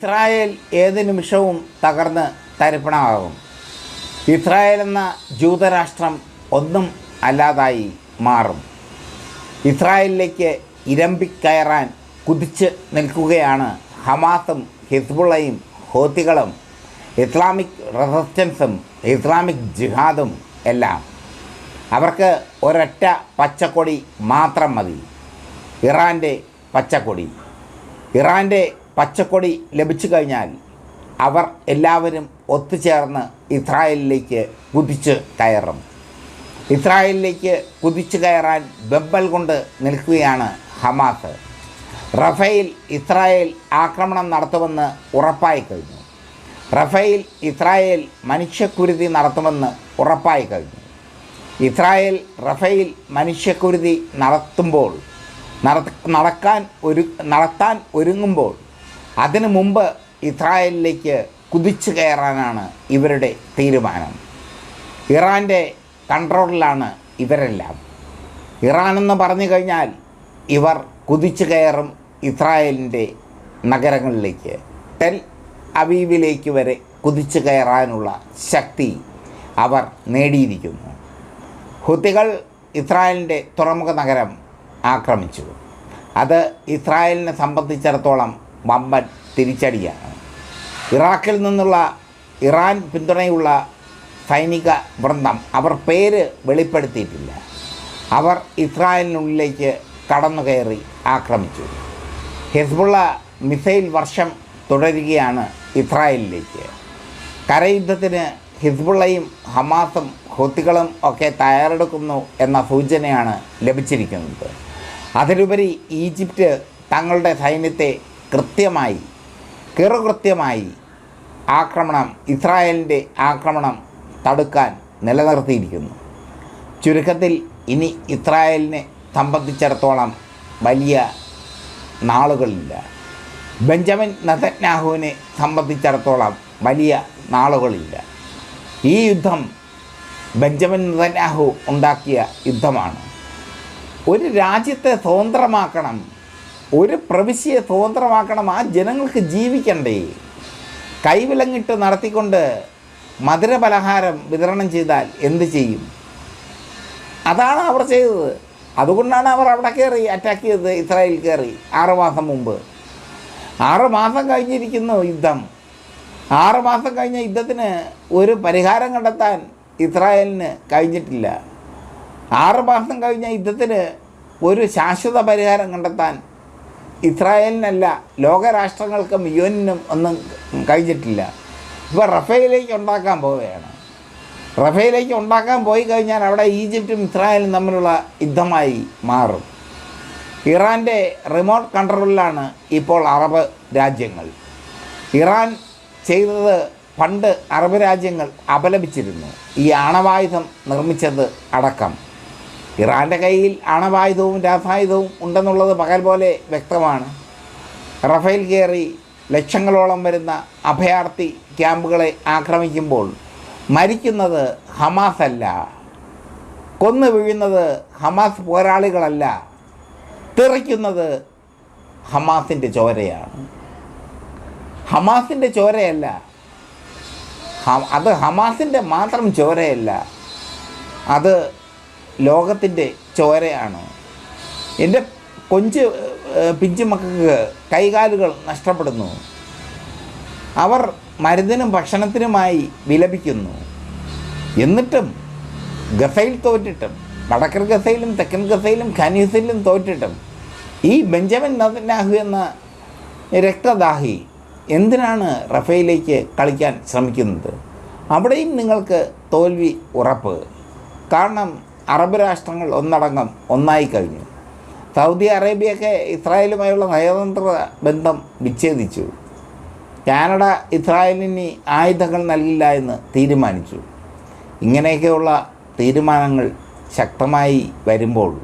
Israel ഏത് നിമിഷവും തകർന്ന് തരിപ്പണമാകും. ഇസ്രായേൽ എന്ന ജൂതരാഷ്ട്രം ഒന്നും അല്ലാതായി മാറും. ഇസ്രായേലിലേക്ക് ഇരമ്പിക്കയറാൻ കുതിച്ച് നിൽക്കുകയാണ് ഹമാസും ഹിസ്ബുള്ളയും ഹോത്തികളും ഇസ്ലാമിക് റെസിസ്റ്റൻസും ഇസ്ലാമിക് ജിഹാദും എല്ലാം. അവർക്ക് ഒരൊറ്റ പച്ചക്കൊടി മാത്രം മതി. ഇറാന്റെ പച്ചക്കൊടി. ഇറാന്റെ പച്ചക്കൊടി ലഭിച്ചു കഴിഞ്ഞാൽ അവർ എല്ലാവരും ഒത്തുചേർന്ന് ഇസ്രായേലിലേക്ക് കുതിച്ച് കയറും. ഇസ്രായേലിലേക്ക് കുതിച്ചു കയറാൻ ബെമ്പൽ കൊണ്ട് നിൽക്കുകയാണ് ഹമാസ്. റഫേൽ ഇസ്രായേൽ ആക്രമണം നടത്തുമെന്ന് ഉറപ്പായി കഴിഞ്ഞു. റഫേൽ ഇസ്രായേൽ മനുഷ്യക്കുരുതി നടത്തുമെന്ന് ഉറപ്പായി കഴിഞ്ഞു. ഇസ്രായേൽ റഫേൽ മനുഷ്യക്കുരുതി നടത്തുമ്പോൾ നടക്കാൻ ഒരു നടത്താൻ ഒരുങ്ങുമ്പോൾ അതിനു മുമ്പ് ഇസ്രായേലിലേക്ക് കുതിച്ചു കയറാനാണ് ഇവരുടെ തീരുമാനം. ഇറാന്റെ കൺട്രോളിലാണ് ഇവരെല്ലാം. ഇറാൻ എന്ന് പറഞ്ഞു കഴിഞ്ഞാൽ ഇവർ കുതിച്ചു കയറും ഇസ്രായേലിന്റെ നഗരങ്ങളിലേക്ക് ടെൽ അവീവിലേക്ക് വരെ കുതിച്ചു കയറാനുള്ള ശക്തി അവർ നേടിയിരിക്കുന്നു. ഹുത്തികൾ ഇസ്രായേലിന്റെ തുറമുഖ നഗരം ആക്രമിച്ചു. അത് ഇസ്രായേലിനെ സംബന്ധിച്ചിടത്തോളം വമ്പൻ തിരിച്ചടിയാണ്. ഇറാഖിൽ നിന്നുള്ള ഇറാൻ പിന്തുണയുള്ള സൈനിക വൃന്ദം അവർ പേര് വെളിപ്പെടുത്തിയിട്ടില്ല. അവർ ഇസ്രായേലിനുള്ളിലേക്ക് കടന്നു കയറി ആക്രമിച്ചു. ഹിസ്ബുള്ള മിസൈൽ വർഷം തുടരുകയാണ് ഇസ്രായേലിലേക്ക്. കരയുദ്ധത്തിന് ഹിസ്ബുള്ളയും ഹമാസും ഹൂത്തികളും ഒക്കെ തയ്യാറെടുക്കുന്നു എന്ന സൂചനയാണ് ലഭിച്ചിരിക്കുന്നത്. അതിലുപരി ഈജിപ്റ്റ് തങ്ങളുടെ സൈന്യത്തെ കൃത്യമായി കൃത്യമായി ആക്രമണം ഇസ്രായേലിന്റെ ആക്രമണം തടുക്കാൻ നിലനിർത്തിയിരിക്കുന്നു. ചുരുക്കത്തിൽ ഇനി ഇസ്രായേലിനെ സംബന്ധിച്ചിടത്തോളം വലിയ നാളുകളില്ല. ബെഞ്ചമിൻ നതന്യാഹുവിനെ സംബന്ധിച്ചിടത്തോളം വലിയ നാളുകളില്ല. ഈ യുദ്ധം ബെഞ്ചമിൻ നതന്യാഹു ഉണ്ടാക്കിയ യുദ്ധമാണ്. ഒരു രാജ്യത്തെ സ്വതന്ത്രമാക്കണം ഒരു പ്രവിശ്യയെ സ്വതന്ത്രമാക്കണം ആ ജനങ്ങൾക്ക് ജീവിക്കണ്ടേ? കൈവിലങ്ങിട്ട് നടത്തിക്കൊണ്ട് മധുരപലഹാരം വിതരണം ചെയ്താൽ എന്ത് ചെയ്യും? അതാണ് അവർ ചെയ്തത്. അതുകൊണ്ടാണ് അവർ അവിടെ കയറി അറ്റാക്ക് ചെയ്തത് ഇസ്രായേൽ കയറി ആറ് മാസം മുമ്പ്. ആറ് മാസം കഴിഞ്ഞിരിക്കുന്നു യുദ്ധം. ആറ് മാസം കഴിഞ്ഞ യുദ്ധത്തിന് ഒരു പരിഹാരം കണ്ടെത്താൻ ഇസ്രായേലിന് കഴിഞ്ഞിട്ടില്ല. ആറ് മാസം കഴിഞ്ഞ യുദ്ധത്തിന് ഒരു ശാശ്വത പരിഹാരം കണ്ടെത്താൻ ഇസ്രായേലിനല്ല ലോകരാഷ്ട്രങ്ങൾക്കും യുഎനും ഒന്നും കഴിഞ്ഞിട്ടില്ല. ഇപ്പോൾ റഫേലേക്ക് ഉണ്ടാക്കാൻ പോവുകയാണ്. റഫേലേക്ക് ഉണ്ടാക്കാൻ പോയി കഴിഞ്ഞാൽ അവിടെ ഈജിപ്തും ഇസ്രായേലും തമ്മിലുള്ള യുദ്ധമായി മാറും. ഇറാന്റെ റിമോട്ട് കൺട്രോളിലാണ് ഇപ്പോൾ അറബ് രാജ്യങ്ങൾ. ഇറാൻ ചെയ്തത് പണ്ട് അറബ് രാജ്യങ്ങൾ അപലപിച്ചിരുന്നു. ഈ ആണവായുധം നിർമ്മിച്ചത് അടക്കം. ഇറാന്റെ കയ്യിൽ ആണവായുധവും രാസായുധവും ഉണ്ടെന്നുള്ളത് പകൽ പോലെ വ്യക്തമാണ്. റഫേൽ കയറി ലക്ഷങ്ങളോളം വരുന്ന അഭയാർത്ഥി ക്യാമ്പുകളെ ആക്രമിക്കുമ്പോൾ മരിക്കുന്നത് ഹമാസ് അല്ല. കൊന്നു വീഴുന്നത് ഹമാസ് പോരാളികളല്ല. തെറിക്കുന്നത് ഹമാസിന്റെ ചോരയാണ്. ഹമാസിന്റെ ചോരയല്ല. അത് ഹമാസിന്റെ മാത്രം ചോരയല്ല. അത് ലോകത്തിന്റെ ചോരയാണ്? എന്റെ കൊഞ്ച് പിഞ്ചു മക്കൾക്ക് കൈകാലുകൾ നഷ്ടപ്പെടുന്നു. അവർ മരുന്നിനും ഭക്ഷണത്തിനുമായി വിലപിക്കുന്നു. എന്നിട്ടും ഗസയിൽ തോറ്റിട്ടും വടക്കൻ ഗസയിലും തെക്കൻ ഗസയിലും ഖനീസിലും തോറ്റിട്ടും ഈ ബെഞ്ചമിൻ നദനാഹു എന്ന രക്തദാഹി എന്തിനാണ് റഫേലേക്ക് കളിക്കാൻ ശ്രമിക്കുന്നത്? അവിടെയും നിങ്ങൾക്ക് തോൽവി ഉറപ്പ്. കാരണം അറബ് രാഷ്ട്രങ്ങൾ ഒന്നടങ്കം ഒന്നായി കഴിഞ്ഞു. സൗദി അറേബ്യയൊക്കെ ഇസ്രായേലുമായുള്ള നയതന്ത്ര ബന്ധം വിച്ഛേദിച്ചു. കാനഡ ഇസ്രായേലിന് ആയുധങ്ങൾ നൽകില്ല എന്ന് തീരുമാനിച്ചു. ഇങ്ങനെയൊക്കെയുള്ള തീരുമാനങ്ങൾ ശക്തമായി വരുമ്പോൾ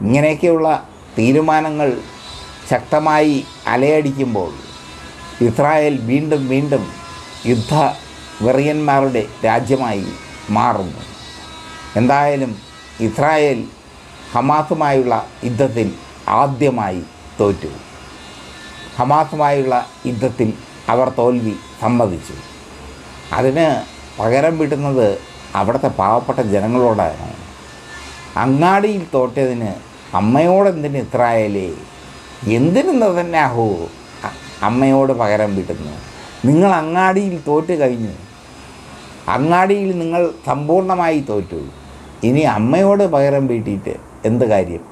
ഇങ്ങനെയൊക്കെയുള്ള തീരുമാനങ്ങൾ ശക്തമായി അലയടിക്കുമ്പോൾ ഇസ്രായേൽ വീണ്ടും വീണ്ടും യുദ്ധ വെറിയന്മാരുടെ രാജ്യമായി മാറുന്നു. എന്തായാലും ഇസ്രായേൽ ഹമാസുമായുള്ള യുദ്ധത്തിൽ ആദ്യമായി തോറ്റു. ഹമാസുമായുള്ള യുദ്ധത്തിൽ അവർ തോൽവി സമ്മതിച്ചു. അതിന് പകരം വിടുന്നത് അവിടുത്തെ പാവപ്പെട്ട ജനങ്ങളോടാണ്. അങ്ങാടിയിൽ തോറ്റതിന് അമ്മയോടെന്തിന് ഇസ്രായേലേ? എന്തിന് തന്നെ ആഹോ അമ്മയോട് പകരം വിടുന്നു? നിങ്ങൾ അങ്ങാടിയിൽ തോറ്റു കഴിഞ്ഞു. അങ്ങാടിയിൽ നിങ്ങൾ സമ്പൂർണമായി തോറ്റു. ഇനി അമ്മയോട് പകരം വീട്ടിയിട്ട് എന്ത് കാര്യം?